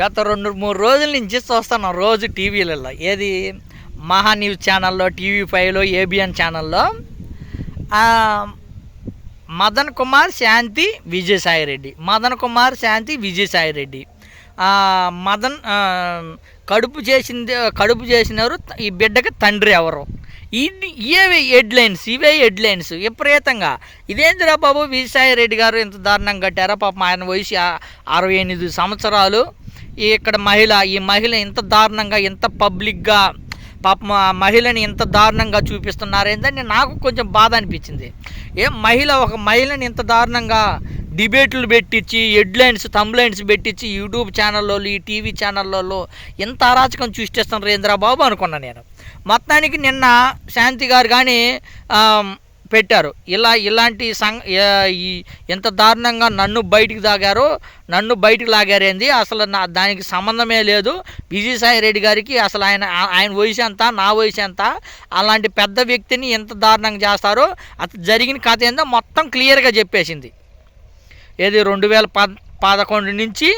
గత రెండు మూడు రోజుల నుంచి చూస్తున్నాం రోజు టీవీలలో. ఏది? మహా న్యూస్ ఛానల్లో టీవీ ఫైవ్లో ఏబిఎన్ ఛానల్లో. మదన్ కుమార్ శాంతి విజయసాయిరెడ్డి మదన్ కుమార్ శాంతి విజయసాయిరెడ్డి మదన్ కడుపు చేసింది కడుపు చేసినారు ఈ బిడ్డకి తండ్రి ఎవరు? ఇది ఇవే హెడ్లైన్స్ ఇవే హెడ్లైన్స్. విపరీతంగా. ఇదేందిరా బాబు? విజయసాయి రెడ్డి గారు ఇంత దారుణంగా కట్టారా? పాపం ఆయన వయసు అరవై ఎనిమిది సంవత్సరాలు. ఈ ఇక్కడ మహిళ ఈ మహిళ ఇంత దారుణంగా ఇంత పబ్లిక్గా పాప మహిళని ఇంత దారుణంగా చూపిస్తున్నారు ఏంటంటే నాకు కొంచెం బాధ అనిపించింది. ఏం మహిళ ఒక మహిళని ఇంత దారుణంగా డిబేట్లు పెట్టించి హెడ్లైన్స్ థంబ్లైన్స్ పెట్టించి యూట్యూబ్ ఛానల్లో ఈ టీవీ ఛానళ్ళలో ఎంత అరాచకం సృష్టిస్తున్నారు రేంద్రబాబు బాబు నేను. మొత్తానికి నిన్న శాంతి గారు కానీ పెట్టారు. ఇలా ఇలాంటి సంఘ ఈ ఎంత దారుణంగా నన్ను బయటికి తాగారో నన్ను బయటికి లాగారేంది అసలు నా దానికి సంబంధమే లేదు. విజయసాయి రెడ్డి గారికి అసలు ఆయన ఆయన వయసు ఎంత నా వయసు ఎంత? అలాంటి పెద్ద వ్యక్తిని ఎంత దారుణంగా చేస్తారో అతను జరిగిన కథ ఏందో మొత్తం క్లియర్గా చెప్పేసింది. ఏది రెండు వేల పద్ పదకొండు నుంచి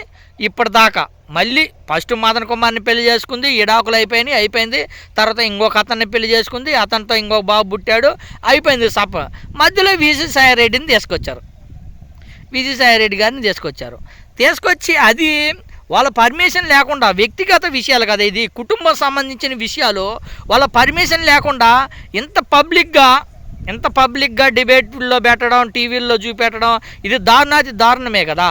ఇప్పటిదాకా. మళ్ళీ ఫస్ట్ మదన్ కుమార్ని పెళ్ళి చేసుకుంది ఇడాకులు అయిపోయినాయి అయిపోయింది. తర్వాత ఇంకొక అతన్ని పెళ్ళి చేసుకుంది అతనితో ఇంకొక బాబు పుట్టాడు అయిపోయింది సప. మధ్యలో విజయసాయి రెడ్డిని తీసుకొచ్చారు. విజయసాయి రెడ్డి గారిని తీసుకొచ్చారు. తీసుకొచ్చి అది వాళ్ళ పర్మిషన్ లేకుండా వ్యక్తిగత విషయాలు కదా ఇది కుటుంబం సంబంధించిన విషయాలు వాళ్ళ పర్మిషన్ లేకుండా ఇంత పబ్లిక్గా ఇంత పబ్లిక్గా డిబేట్లో పెట్టడం టీవీల్లో చూపెట్టడం ఇది దారుణాది దారుణమే కదా.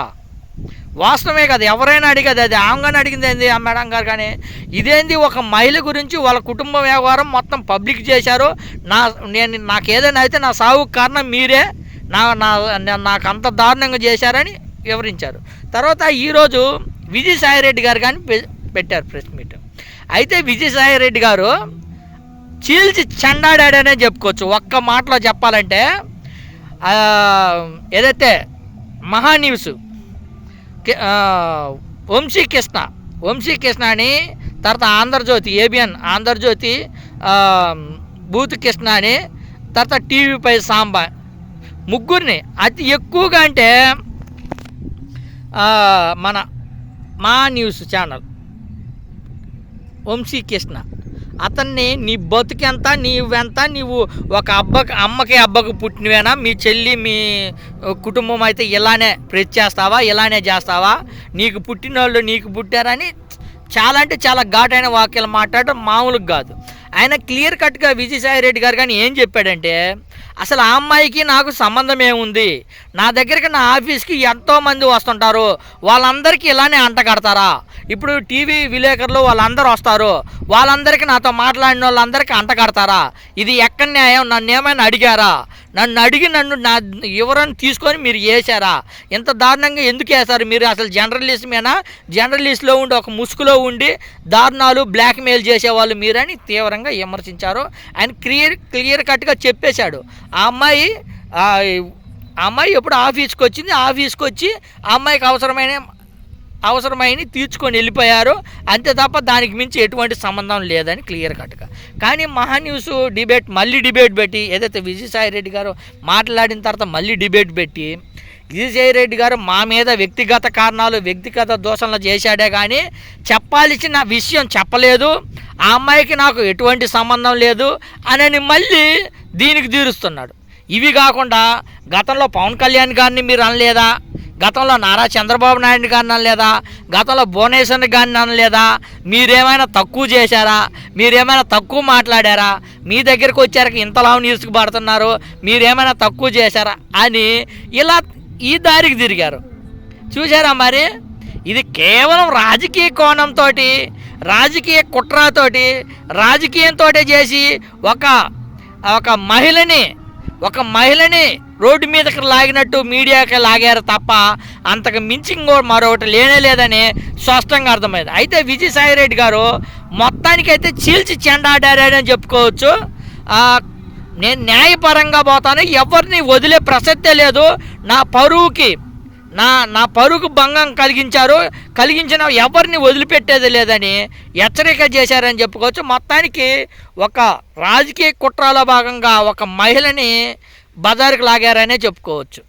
వాస్తవమే కదా ఎవరైనా అడిగేది అది. ఆమెగానే అడిగింది ఏంది? ఆ మేడం గారు కానీ ఇదేంది ఒక మహిళ గురించి వాళ్ళ కుటుంబ వ్యవహారం మొత్తం పబ్లిక్ చేశారు. నా నేను నాకు ఏదైనా అయితే నా సాగు కారణం మీరే. నా నా నాకు అంత దారుణంగా చేశారని వివరించారు. తర్వాత ఈరోజు విజయసాయిరెడ్డి గారు కానీ పె- పెట్టారు ప్రెస్ మీట్. అయితే విజయసాయిరెడ్డి గారు చీల్చి చెండాడాడనే చెప్పుకోవచ్చు. ఒక్క మాటలో చెప్పాలంటే ఏదైతే మహా న్యూస్ వంశీ కృష్ణ. వంశీ కృష్ణ అని తర్వాత ఆంధ్రజ్యోతి ఏబిఎన్ ఆంధ్రజ్యోతి బూత్ కృష్ణ అని తర్వాత టీవీపై సాంబా. ముగ్గురిని అతి ఎక్కువగా అంటే మన మా న్యూస్ ఛానల్. వంశీ కృష్ణ. అతన్ని నీ బతుకెంత నీవెంత నీవు ఒక అబ్బకి అమ్మకి అబ్బకు పుట్టినవేనా? మీ చెల్లి మీ కుటుంబం అయితే ఇలానే ప్రెచ్ చేస్తావా ఇలానే చేస్తావా? నీకు పుట్టిన వాళ్ళు నీకు పుట్టారని చాలా అంటే చాలా ఘాటైన వాక్యాలు మాట్లాడడం మామూలుగా కాదు. ఆయన క్లియర్ కట్గా విజయసాయి రెడ్డి గారు కానీ ఏం చెప్పాడంటే అసలు ఆ అమ్మాయికి నాకు సంబంధం ఏముంది? నా దగ్గరికి నా ఆఫీస్కి ఎంతోమంది వస్తుంటారు. వాళ్ళందరికీ ఇలానే అంట కడతారా? ఇప్పుడు టీవీ విలేకరులు వాళ్ళందరూ వస్తారు. వాళ్ళందరికీ నాతో మాట్లాడిన వాళ్ళందరికీ అంటకడతారా ఇది ఎక్కడ న్యాయం? నన్ను ఏమైనా అడిగారా? నన్ను అడిగి నన్ను నా వివరణ తీసుకొని మీరు వేసారా ఇంత దారుణంగా ఎందుకు వేశారు? మీరు అసలు జర్నలిస్ట్మేనా జర్నలిస్ట్లో ఉండి ఒక ముసుగులో ఉండి దారుణాలు బ్లాక్మెయిల్ చేసేవాళ్ళు మీరని తీవ్రంగా విమర్శించారు. ఆయన క్లియర్ క్లియర్ కట్గా చెప్పేశాడు. ఆ అమ్మాయి ఆ ఆ అమ్మాయి ఎప్పుడు ఆఫీస్కి వచ్చింది? ఆఫీస్కి వచ్చి ఆ అమ్మాయికి అవసరమైన అవసరమైన తీర్చుకొని వెళ్ళిపోయారు. అంతే తప్ప దానికి మించి ఎటువంటి సంబంధం లేదని క్లియర్ కట్గా. కానీ మహా న్యూస్ డిబేట్ మళ్ళీ డిబేట్ పెట్టి ఏదైతే విజయసాయి రెడ్డి గారు మాట్లాడిన తర్వాత మళ్ళీ డిబేట్ పెట్టి విజయసాయి రెడ్డి గారు మా మీద వ్యక్తిగత కారణాలు వ్యక్తిగత దోషణలు చేశాడే కానీ చెప్పాల్సిన విషయం చెప్పలేదు. ఆ అమ్మాయికి నాకు ఎటువంటి సంబంధం లేదు అని మళ్ళీ దీనికి తీరుస్తున్నాడు. ఇవి కాకుండా గతంలో పవన్ కళ్యాణ్ గారిని మీరు అనలేదా? గతంలో నారా చంద్రబాబు నాయుడు గారిని అనలేదా? గతంలో భువనేశ్వర్ గారిని అనలేదా? మీరేమైనా తక్కువ చేశారా? మీరేమైనా తక్కువ మాట్లాడారా? మీ దగ్గరికి వచ్చాక ఇంతలా న్యూస్కి పడుతున్నారు. మీరేమైనా తక్కువ చేశారా? అని ఇలా ఈ దారికి తిరిగారు. చూసారా మరి? ఇది కేవలం రాజకీయ కోణంతో రాజకీయ కుట్రతోటి రాజకీయంతో చేసి ఒక ఒక మహిళని ఒక మహిళని రోడ్డు మీదకి లాగినట్టు మీడియాకి లాగారు తప్ప అంతకు మించి మరొకటి లేనే లేదని స్పష్టంగా అర్థమైంది. అయితే విజయసాయి రెడ్డి గారు మొత్తానికైతే చీల్చి చెండాడారని చెప్పుకోవచ్చు. నేను న్యాయపరంగా పోతాను ఎవరిని వదిలే ప్రసక్తే లేదు. నా పరువుకి నా నా పరుగు భంగం కలిగించారు కలిగించిన ఎవరిని వదిలిపెట్టేది లేదని హెచ్చరిక చేశారని చెప్పుకోవచ్చు. మొత్తానికి ఒక రాజకీయ కుట్రాల భాగంగా ఒక మహిళని బజారుకు లాగారనే చెప్పుకోవచ్చు.